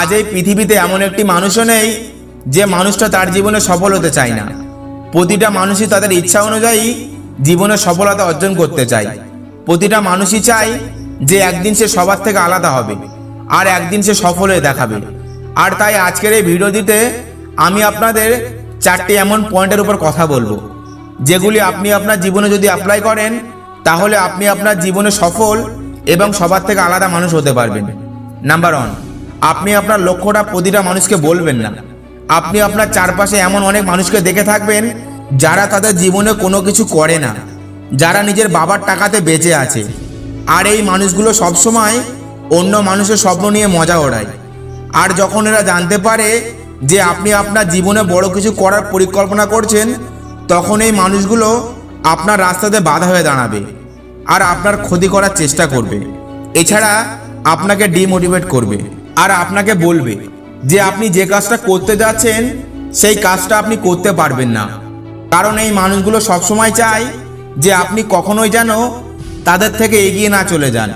আজ এই পৃথিবীতে এমন একটি মানুষও নেই যে মানুষটা তার জীবনে সফল হতে চায় না। প্রতিটা মানুষই তাদের ইচ্ছা অনুযায়ী জীবনে সফলতা অর্জন করতে চায়। প্রতিটা মানুষই চায় যে একদিন সে সবার থেকে আলাদা হবে আর একদিন সে সফল হয়ে দেখাবে। আর তাই আজকের এই ভিডিওটিতে আমি আপনাদের চারটি এমন পয়েন্টের উপর কথা বলব, যেগুলি আপনি আপনার জীবনে যদি অ্যাপ্লাই করেন, তাহলে আপনি আপনার জীবনে সফল এবং সবার থেকে আলাদা মানুষ হতে পারবেন। নাম্বার ওয়ান আপনি আপনার লক্ষ্যটা প্রতিটা মানুষকে বলবেন না। আপনি আপনার চারপাশে এমন অনেক মানুষকে দেখে থাকবেন, যারা তাদের জীবনে কোনো কিছু করে না, যারা নিজের বাবার টাকাতে বেঁচে আছে। আর এই মানুষগুলো সবসময় অন্য মানুষের স্বপ্ন নিয়ে মজা ওড়ায়। আর যখন এরা জানতে পারে যে আপনি আপনার জীবনে বড় কিছু করার পরিকল্পনা করছেন, তখন এই মানুষগুলো আপনার রাস্তাতে বাধা হয়ে দাঁড়াবে আর আপনার ক্ষতি করার চেষ্টা করবে। এছাড়া আপনাকে ডিমোটিভেট করবে। আর আপনাকে বলবে যে আপনি যে কাজটা করতে যাচ্ছেন, সেই কাজটা আপনি করতে পারবেন না। কারণ এই মানুষগুলো সবসময় চায় যে আপনি কখনোই যেন তাদের থেকে এগিয়ে না চলে যান।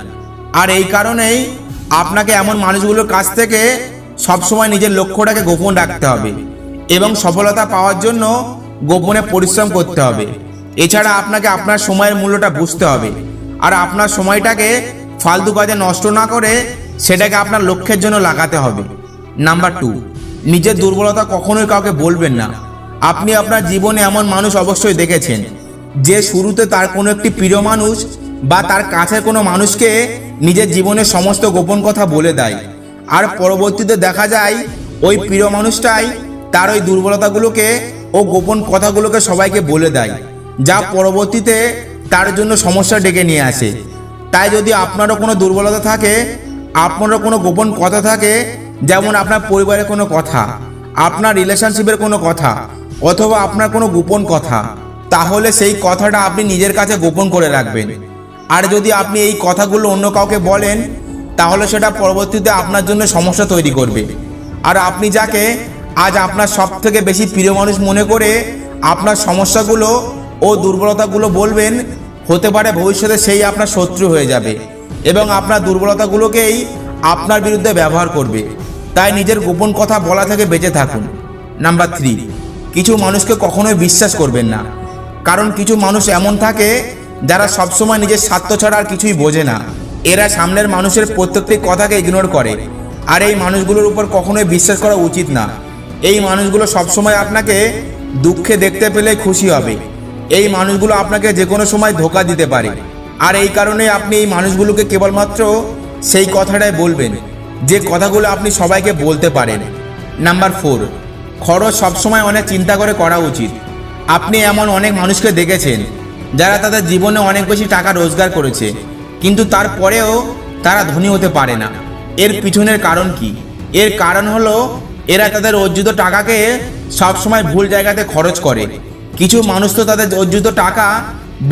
আর এই কারণেই আপনাকে এমন মানুষগুলোর কাছ থেকে সবসময় নিজের লক্ষ্যটাকে গোপন রাখতে হবে এবং সফলতা পাওয়ার জন্য গোপনে পরিশ্রম করতে হবে। এছাড়া আপনাকে আপনার সময়ের মূল্যটা বুঝতে হবে। আর আপনার সময়টাকে ফালতু কাজে নষ্ট না করে সেটাকে আপনার লক্ষ্যের জন্য লাগাতে হবে। নাম্বার টু নিজের দুর্বলতা কখনোই কাউকে বলবেন না। আপনি আপনার জীবনে এমন মানুষ অবশ্যই দেখেছেন, যে শুরুতে তার কোনো একটি প্রিয় মানুষ বা তার কাছের কোনো মানুষকে নিজের জীবনের সমস্ত গোপন কথা বলে দেয়। আর পরবর্তীতে দেখা যায়, ওই প্রিয় মানুষটাই তার ওই দুর্বলতাগুলোকে ও গোপন কথাগুলোকে সবাইকে বলে দেয়, যা পরবর্তীতে তার জন্য সমস্যা ডেকে নিয়ে আসে। তাই যদি আপনারও কোনো দুর্বলতা থাকে আপনারও কোনো গোপন কথা থাকে? যেমন আপনার পরিবারের কোনো কথা, আপনার রিলেশনশিপের কোনো কথা, অথবা আপনার কোনো গোপন কথা, তাহলে সেই কথাটা আপনি নিজের কাছে গোপন করে রাখবেন। আর যদি আপনি এই কথাগুলো অন্য কাউকে বলেন, তাহলে সেটা পরবর্তীতে আপনার জন্য সমস্যা তৈরি করবে। আর আপনি যাকে আজ আপনার সব থেকে বেশি প্রিয় মানুষ মনে করে আপনার সমস্যাগুলো ও দুর্বলতাগুলো বলবেন, হতে পারে ভবিষ্যতে সেই আপনার শত্রু হয়ে যাবে। এবং আপনার দুর্বলতাগুলোকেই আপনার বিরুদ্ধে ব্যবহার করবে। তাই নিজের গোপন কথা বলা থেকে বেঁচে থাকুন। নাম্বার থ্রি, কিছু মানুষকে কখনোই বিশ্বাস করবেন না। কারণ কিছু মানুষ এমন থাকে যারা সবসময় নিজের স্বার্থ ছাড়া আর কিছুই বোঝে না। এরা সামনের মানুষের প্রত্যেকটি কথাকে ইগনোর করে। আর এই মানুষগুলোর উপর কখনোই বিশ্বাস করা উচিত না। এই মানুষগুলো সবসময় আপনাকে দুঃখে দেখতে পেলে খুশি হবে। এই মানুষগুলো আপনাকে যে কোনো সময় ধোকা দিতে পারে। আর এই কারণে আপনি এই মানুষগুলোকে কেবলমাত্র সেই কথাটাই বলবেন, যে কথাগুলো আপনি সবাইকে বলতে পারেন। নাম্বার ফোর খরচ সবসময় অনেক চিন্তা করে করা উচিত। আপনি এমন অনেক মানুষকে দেখেছেন, যারা তাদের জীবনে অনেক বেশি টাকা রোজগার করেছে, কিন্তু তারপরেও তারা ধনী হতে পারে না। এর পিছনের কারণ কি? এর কারণ হলো, এরা তাদের অর্জিত টাকাকে সবসময় ভুল জায়গাতে খরচ করে। কিছু মানুষ তো তাদের অর্জিত টাকা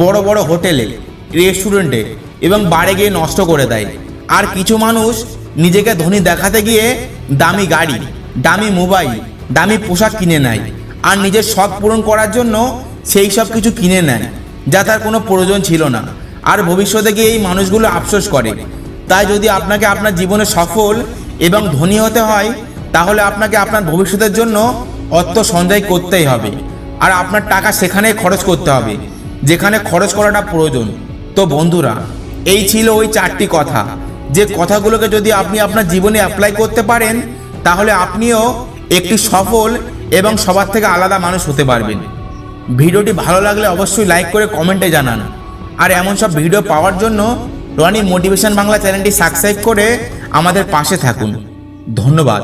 বড় বড় হোটেলে রেস্টুরেন্টে এবং বাড়ি গিয়ে নষ্ট করে দেয়। আর কিছু মানুষ নিজেকে ধনী দেখাতে গিয়ে দামি গাড়ি, দামি মোবাইল, দামি পোশাক কিনে নেয় আর নিজের শখ পূরণ করার জন্য সেই সব কিছু কিনে নেয়, যা তার কোনো প্রয়োজন ছিল না। আর ভবিষ্যতে গিয়ে এই মানুষগুলো আফসোস করে। তাই যদি আপনাকে আপনার জীবনে সফল এবং ধনী হতে হয়, তাহলে আপনাকে আপনার ভবিষ্যতের জন্য অর্থ সঞ্চয় করতেই হবে। আর আপনার টাকা সেখানেই খরচ করতে হবে, যেখানে খরচ করাটা প্রয়োজন। তো বন্ধুরা, এই ছিল ওই চারটি কথা। যে কথাগুলোকে যদি আপনি আপনার জীবনে অ্যাপ্লাই করতে পারেন, তাহলে আপনিও একটি সফল এবং সবার থেকে আলাদা মানুষ হতে পারবেন। ভিডিওটি ভালো লাগলে অবশ্যই লাইক করে কমেন্টে জানান। আর এমন সব ভিডিও পাওয়ার জন্য রনি মোটিভেশন বাংলা চ্যানেলটি সাবস্ক্রাইব করে আমাদের পাশে থাকুন। ধন্যবাদ।